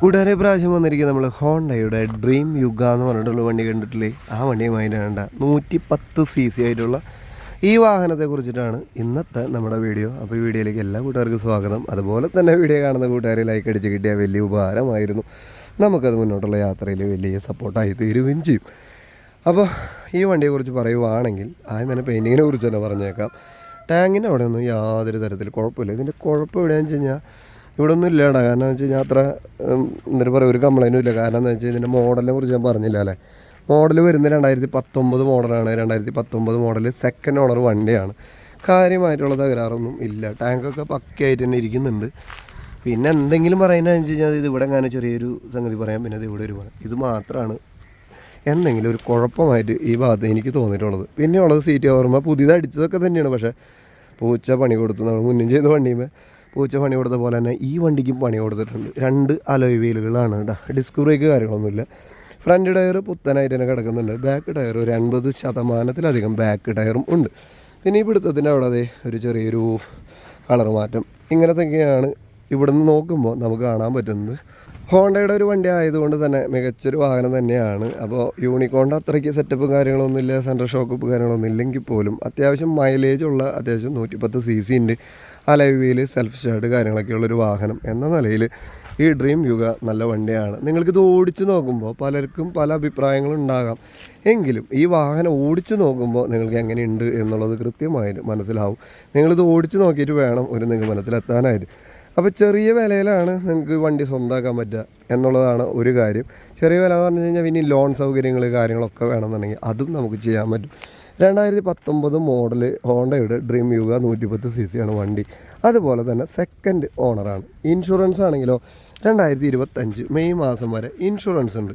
കൂട്ടുകാരെ പ്രാവശ്യം വന്നിരിക്കുന്നത് നമ്മൾ ഹോണ്ടയുടെ ഡ്രീം യുഗ എന്ന് പറഞ്ഞിട്ടുള്ള വണ്ടി കണ്ടിട്ടില്ലേ? ആ വണ്ടിയുമായി വേണ്ട നൂറ്റി പത്ത് സി സി ആയിട്ടുള്ള ഈ വാഹനത്തെ കുറിച്ചിട്ടാണ് ഇന്നത്തെ നമ്മുടെ വീഡിയോ. അപ്പോൾ ഈ വീഡിയോയിലേക്ക് എല്ലാ കൂട്ടുകാർക്കും സ്വാഗതം. അതുപോലെ തന്നെ വീഡിയോ കാണുന്ന കൂട്ടുകാരെ ലൈക്ക് അടിച്ച് കിട്ടിയ വലിയ ഉപകാരമായിരുന്നു. നമുക്കത് മുന്നോട്ടുള്ള യാത്രയിൽ വലിയ സപ്പോർട്ടായി തീരുകയും ചെയ്യും. അപ്പോൾ ഈ വണ്ടിയെക്കുറിച്ച് പറയുവാണെങ്കിൽ ആദ്യം തന്നെ പെയിന്റിങ്ങിനെ കുറിച്ച് തന്നെ പറഞ്ഞേക്കാം. ടാങ്കിന്റെ അവിടെ ഒന്നും യാതൊരു തരത്തിൽ കുഴപ്പമില്ല. ഇതിന്റെ കുഴപ്പം എവിടെയാണെന്ന് വെച്ച് കഴിഞ്ഞാൽ ഇവിടെ ഒന്നും ഇല്ലടാ. കാരണം എന്ന് വെച്ച് കഴിഞ്ഞാൽ അത്ര എന്താ പറയുക ഒരു കംപ്ലൈന്റും ഇല്ല. കാരണം എന്താ വെച്ച് കഴിഞ്ഞാൽ ഇതിന്റെ മോഡലിനെ കുറിച്ച് ഞാൻ പറഞ്ഞില്ല അല്ലേ? മോഡൽ വരുന്ന രണ്ടായിരത്തി പത്തൊമ്പത് മോഡലാണ്. രണ്ടായിരത്തി പത്തൊമ്പത് മോഡൽ സെക്കൻഡ് ഓണർ വണ്ടിയാണ്. കാര്യമായിട്ടുള്ള തകരാറൊന്നും ഇല്ല. ടാങ്കൊക്കെ പക്കയായിട്ട് തന്നെ ഇരിക്കുന്നുണ്ട്. പിന്നെ എന്തെങ്കിലും പറയുന്നതെന്ന് വെച്ച് കഴിഞ്ഞാൽ ഇത് ഇവിടെ അങ്ങനെ ചെറിയൊരു സംഗതി പറയാം. പിന്നെ അത് ഇവിടെ ഒരു പറയാം. ഇത് മാത്രമാണ് എന്തെങ്കിലും ഒരു കുഴപ്പമായിട്ട് ഈ ഭാഗത്ത് എനിക്ക് തോന്നിയിട്ടുള്ളത്. പിന്നെ ഉള്ളത് സീറ്റ് ഓർമ്മ പുതിയത് അടിച്ചതൊക്കെ തന്നെയാണ്. പക്ഷേ പൂച്ച പണി കൊടുത്തു. നമ്മൾ മുന്നും ചെയ്ത് വണ്ടിയുമ്പോൾ പൂച്ച പണി കൊടുത്ത പോലെ തന്നെ ഈ വണ്ടിക്കും പണി കൊടുത്തിട്ടുണ്ട്. രണ്ട് അലോയ് വീലുകളാണ് കേട്ടോ. ഡിസ്ക് ബ്രേക്ക് കാര്യങ്ങളൊന്നുമില്ല. ഫ്രണ്ട് ടയർ പുത്തനായിട്ട് തന്നെ കിടക്കുന്നുണ്ട്. ബാക്ക് ടയർ ഒരു അൻപത് ശതമാനത്തിലധികം ബാക്ക് ടയറും ഉണ്ട്. പിന്നെ ഈ പിടുത്തത്തിന്റെ അവിടെ അതെ ഒരു ചെറിയൊരു കളർ മാറ്റം. ഇങ്ങനത്തെയൊക്കെയാണ് നിന്ന് നോക്കുമ്പോൾ നമുക്ക് കാണാൻ പറ്റുന്നത്. ഹോണ്ടയുടെ ഒരു വണ്ടി ആയതുകൊണ്ട് തന്നെ മികച്ചൊരു വാഹനം തന്നെയാണ്. അപ്പോൾ യൂണിക്കോണിന്റെ അത്രയ്ക്ക് സെറ്റപ്പും കാര്യങ്ങളൊന്നുമില്ല സെൻട്രൽ ഷോക്കപ്പ് കാര്യങ്ങളൊന്നും ഇല്ലെങ്കിൽ പോലും അത്യാവശ്യം മൈലേജ് ഉള്ള അത്യാവശ്യം നൂറ്റിപ്പത്ത് സി സി ഉണ്ട്. അലവിയിൽ സെൽഫ് സ്റ്റാർട്ട് കാര്യങ്ങളൊക്കെ ഉള്ളൊരു വാഹനം എന്ന നിലയിൽ ഈ ഡ്രീം യുഗ നല്ല വണ്ടിയാണ്. നിങ്ങൾക്കിത് ഓടിച്ചു നോക്കുമ്പോൾ പലർക്കും പല അഭിപ്രായങ്ങളും ഉണ്ടാകാം. എങ്കിലും ഈ വാഹനം ഓടിച്ചു നോക്കുമ്പോൾ നിങ്ങൾക്ക് എങ്ങനെയുണ്ട് എന്നുള്ളത് കൃത്യമായിട്ട് മനസ്സിലാവും. നിങ്ങളിത് ഓടിച്ചു നോക്കിയിട്ട് വേണം ഒരു നിഗമനത്തിലെത്താനായിട്ട് അപ്പോൾ ചെറിയ വിലയിലാണ് നിങ്ങൾക്ക് വണ്ടി സ്വന്തമാക്കാൻ പറ്റുക എന്നുള്ളതാണ് ഒരു കാര്യം. ചെറിയ വില എന്ന് പറഞ്ഞു കഴിഞ്ഞാൽ പിന്നെ ലോൺ സൗകര്യങ്ങൾ കാര്യങ്ങളൊക്കെ വേണമെന്നുണ്ടെങ്കിൽ അതും നമുക്ക് ചെയ്യാൻ പറ്റും. രണ്ടായിരത്തി പത്തൊമ്പത് മോഡൽ ഹോണ്ടയുടെ ഡ്രീം യുഗ നൂറ്റിപ്പത്ത് സി സി ആണ് വണ്ടി. അതുപോലെ തന്നെ സെക്കൻഡ് ഓണറാണ് ഇൻഷുറൻസ് ആണെങ്കിലോ രണ്ടായിരത്തി ഇരുപത്തഞ്ച് മെയ് മാസം വരെ ഇൻഷുറൻസ് ഉണ്ട്.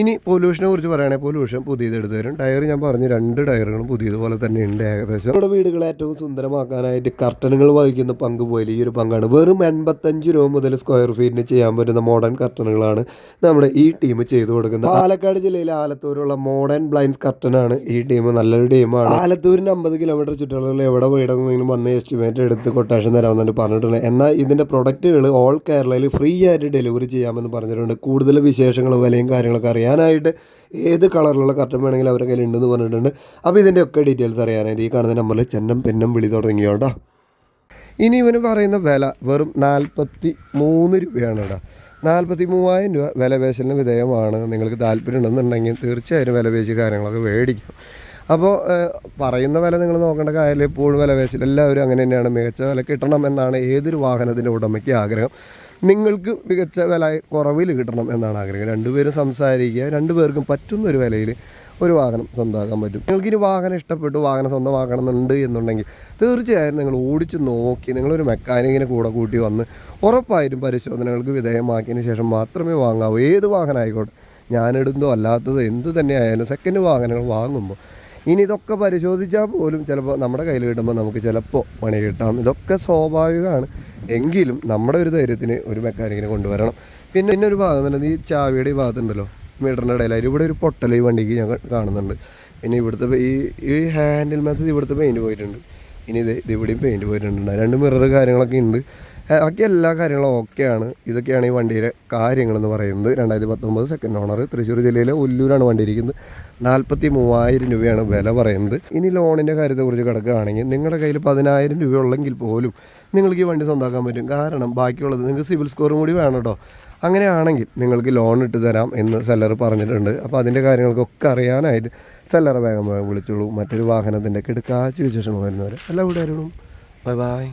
ഇനി പൊല്യൂഷനെ കുറിച്ച് പറയുകയാണെങ്കിൽ പൊല്യൂഷൻ പുതിയത് എടുത്തു തരും. ടയർ ഞാൻ പറഞ്ഞു രണ്ട് ടയറുകളും പുതിയതുപോലെ തന്നെ ഉണ്ട് ഏകദേശം. നമ്മുടെ വീടുകളെ ഏറ്റവും സുന്ദരമാക്കാനായിട്ട് കർട്ടനുകൾ വഹിക്കുന്ന പങ്ക് പോലെ ഈ ഒരു പങ്കാണ്. വെറും എൺപത്തഞ്ച് രൂപ മുതൽ സ്ക്വയർ ഫീറ്റിന് ചെയ്യാൻ പറ്റുന്ന മോഡേൺ കർട്ടനുകളാണ് നമ്മുടെ ഈ ടീം ചെയ്തു കൊടുക്കുന്നത്. പാലക്കാട് ജില്ലയിലെ ആലത്തൂരുള്ള മോഡേൺ ബ്ലൈൻഡ്സ് കർട്ടനാണ് ഈ ടീം. നല്ലൊരു ടീമാണ്. ആലത്തൂരിന് അമ്പത് കിലോമീറ്റർ ചുറ്റളവിൽ എവിടെ വീടെങ്കിലും വന്ന് എസ്റ്റിമേറ്റ് എടുത്ത് കൊട്ടേഷൻ തരാമെന്നാണ് പറഞ്ഞിട്ടുണ്ട് എന്നാൽ ഇതിന്റെ പ്രൊഡക്റ്റുകൾ ഓൾ കേരളയിൽ ഫ്രീ ആയിട്ട് ഡെലിവറി ചെയ്യാമെന്ന് പറഞ്ഞിട്ടുണ്ട്. കൂടുതൽ വിശേഷങ്ങളും വിലയും കാര്യങ്ങളൊക്കെ അറിയാനായിട്ട് ഏത് കളറിലുള്ള കർട്ടൻ വേണമെങ്കിലും അവരുടെ കയ്യിൽ ഉണ്ടെന്ന് പറഞ്ഞിട്ടുണ്ട്. അപ്പോൾ ഇതിന്റെ ഒക്കെ ഡീറ്റെയിൽസ് അറിയാനായിട്ട് ഈ കാണുന്ന നമ്പറിൽ ചെന്നം പെന്നം വിളി തുടങ്ങിയോട്ടോ. ഇനി ഇവന് പറയുന്ന വില വെറും നാൽപ്പത്തി മൂന്ന് രൂപയാണ് കേട്ടോ നാൽപ്പത്തി മൂവായിരം രൂപ വിലപേശലിന് വിധേയമാണ്. നിങ്ങൾക്ക് താല്പര്യം ഉണ്ടെന്നുണ്ടെങ്കിൽ തീർച്ചയായും വിലപേശി കാര്യങ്ങളൊക്കെ മേടിക്കും. അപ്പോൾ പറയുന്ന വില നിങ്ങൾ നോക്കേണ്ട കാര്യം എപ്പോഴും വിലപേശൽ എല്ലാവരും അങ്ങനെ തന്നെയാണ്. മികച്ച വില കിട്ടണം എന്നാണ് ഏതൊരു വാഹനത്തിന്റെ ഉടമയ്ക്ക് ആഗ്രഹം. നിങ്ങൾക്ക് മികച്ച വില കുറവിൽ കിട്ടണം എന്നാണ് ആഗ്രഹം. രണ്ടുപേരും സംസാരിക്കുക രണ്ടുപേർക്കും പറ്റുന്ന ഒരു വിലയിൽ ഒരു വാഹനം സ്വന്തമാക്കാൻ പറ്റും. നിങ്ങൾക്ക് ഇനി വാഹനം ഇഷ്ടപ്പെട്ടു വാഹനം സ്വന്തമാക്കണം എന്നുണ്ട് എന്നുണ്ടെങ്കിൽ തീർച്ചയായും നിങ്ങൾ ഓടിച്ച് നോക്കി നിങ്ങളൊരു മെക്കാനിക്കിനെ കൂടെ കൂട്ടി വന്ന് ഉറപ്പായിട്ടും പരിശോധനകൾക്ക് വിധേയമാക്കിയതിന് ശേഷം മാത്രമേ വാങ്ങാവൂ. ഏത് വാഹനം ആയിക്കോട്ടെ ഞാനിടുന്നതോ അല്ലാത്തതോ എന്ത് തന്നെ ആയാലും സെക്കൻഡ് വാഹനങ്ങൾ വാങ്ങുമ്പോൾ ഇനി ഇതൊക്കെ പരിശോധിച്ചാൽ പോലും ചിലപ്പോൾ നമ്മുടെ കയ്യിൽ കിട്ടുമ്പോൾ നമുക്ക് ചിലപ്പോൾ പണി കിട്ടാം. ഇതൊക്കെ സ്വാഭാവികമാണ്. എങ്കിലും നമ്മുടെ ഒരു ധൈര്യത്തിന് ഒരു മെക്കാനിക്കിനെ കൊണ്ടുവരണം. പിന്നെ പിന്നെ ഒരു ഭാഗം തന്നെ ഈ ചാവിയുടെ ഈ ഭാഗത്തുണ്ടല്ലോ മീറ്ററിന്റെ ഇടയിലായിട്ട്. ഇവിടെ ഒരു പൊട്ടൽ ഈ വണ്ടിക്ക് ഞാൻ കാണുന്നുണ്ട്. പിന്നെ ഇവിടുത്തെ ഈ ഈ ഹാൻഡിൽ മേത്ത് ഇവിടുത്തെ പെയിന്റ് പോയിട്ടുണ്ട്. ഇനി ഇത് ഇവിടെയും പെയിന്റ് പോയിട്ടുണ്ട് രണ്ട് മിറർ കാര്യങ്ങളൊക്കെ ഉണ്ട്. ബാക്കി എല്ലാ കാര്യങ്ങളും ഓക്കെയാണ്. ഇതൊക്കെയാണ് ഈ വണ്ടിയുടെ കാര്യങ്ങളെന്ന് പറയുന്നത്. രണ്ടായിരത്തി പത്തൊമ്പത് സെക്കൻഡ് ഓണർ തൃശ്ശൂർ ജില്ലയിലെ ഒല്ലൂരാണ് വണ്ടി ഇരിക്കുന്നത് നാൽപ്പത്തി മൂവായിരം രൂപയാണ് വില പറയുന്നത്. ഇനി ലോണിന്റെ കാര്യത്തെക്കുറിച്ച് കിടക്കുകയാണെങ്കിൽ നിങ്ങളുടെ കയ്യിൽ പതിനായിരം രൂപ ഉള്ളെങ്കിൽ പോലും നിങ്ങൾക്ക് ഈ വണ്ടി സ്വന്തമാക്കാൻ പറ്റും. കാരണം ബാക്കിയുള്ളത് നിങ്ങൾക്ക് സിവിൽ സ്കോറും കൂടി വേണം കേട്ടോ അങ്ങനെയാണെങ്കിൽ നിങ്ങൾക്ക് ലോൺ ഇട്ട് തരാം എന്ന് സെല്ലർ പറഞ്ഞിട്ടുണ്ട്. അപ്പോൾ അതിന്റെ കാര്യങ്ങൾക്കൊക്കെ അറിയാനായിട്ട് സെല്ലറെ വേഗം വിളിച്ചോളൂ. മറ്റൊരു വാഹനത്തിന്റെ കിടക്കാച്ച വിശേഷം വരുന്നവരെ. എല്ലാ കൂട്ടുകാരോടും ബൈ ബൈ